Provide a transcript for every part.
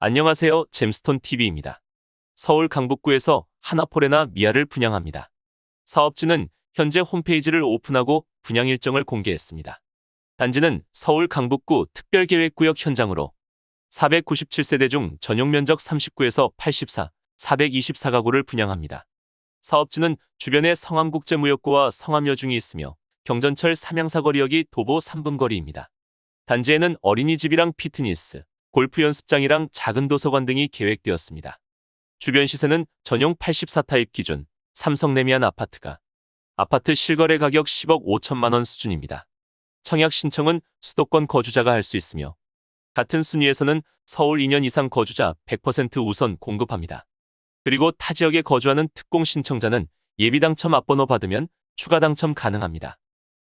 안녕하세요. 잼스톤 TV입니다. 서울 강북구에서 하나포레나 미아를 분양합니다. 사업주는 현재 홈페이지를 오픈하고 분양 일정을 공개했습니다. 단지는 서울 강북구 특별계획구역 현장으로 497세대 중 전용 면적 39에서 84, 424가구를 분양합니다. 사업주는 주변에 성암국제무역고와 성암여중이 있으며 경전철 삼양사거리역이 도보 3분 거리입니다. 단지에는 어린이집이랑 피트니스, 골프 연습장이랑 작은 도서관 등이 계획되었습니다. 주변 시세는 전용 84타입 기준 삼성 레미안 아파트가 아파트 실거래 가격 10억 5천만 원 수준입니다. 청약 신청은 수도권 거주자가 할 수 있으며 같은 순위에서는 서울 2년 이상 거주자 100% 우선 공급합니다. 그리고 타 지역에 거주하는 특공 신청자는 예비 당첨 앞번호 받으면 추가 당첨 가능합니다.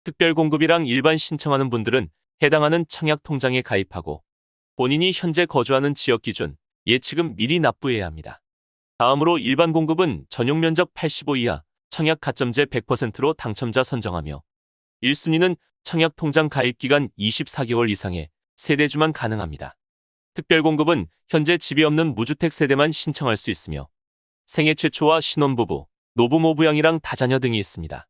특별 공급이랑 일반 신청하는 분들은 해당하는 청약 통장에 가입하고 본인이 현재 거주하는 지역 기준 예치금 미리 납부해야 합니다. 다음으로 일반 공급은 전용 면적 85 이하 청약 가점제 100%로 당첨자 선정하며 1순위는 청약 통장 가입 기간 24개월 이상의 세대주만 가능합니다. 특별 공급은 현재 집이 없는 무주택 세대만 신청할 수 있으며 생애 최초와 신혼부부, 노부모 부양이랑 다자녀 등이 있습니다.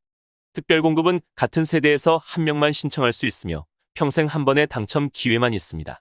특별 공급은 같은 세대에서 한 명만 신청할 수 있으며 평생 한 번의 당첨 기회만 있습니다.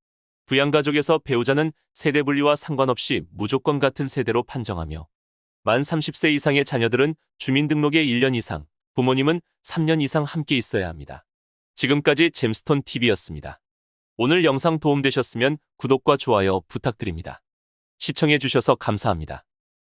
부양가족에서 배우자는 세대 분리와 상관없이 무조건 같은 세대로 판정하며 만 30세 이상의 자녀들은 주민등록에 1년 이상, 부모님은 3년 이상 함께 있어야 합니다. 지금까지 잼스톤 TV였습니다. 오늘 영상 도움되셨으면 구독과 좋아요 부탁드립니다. 시청해주셔서 감사합니다.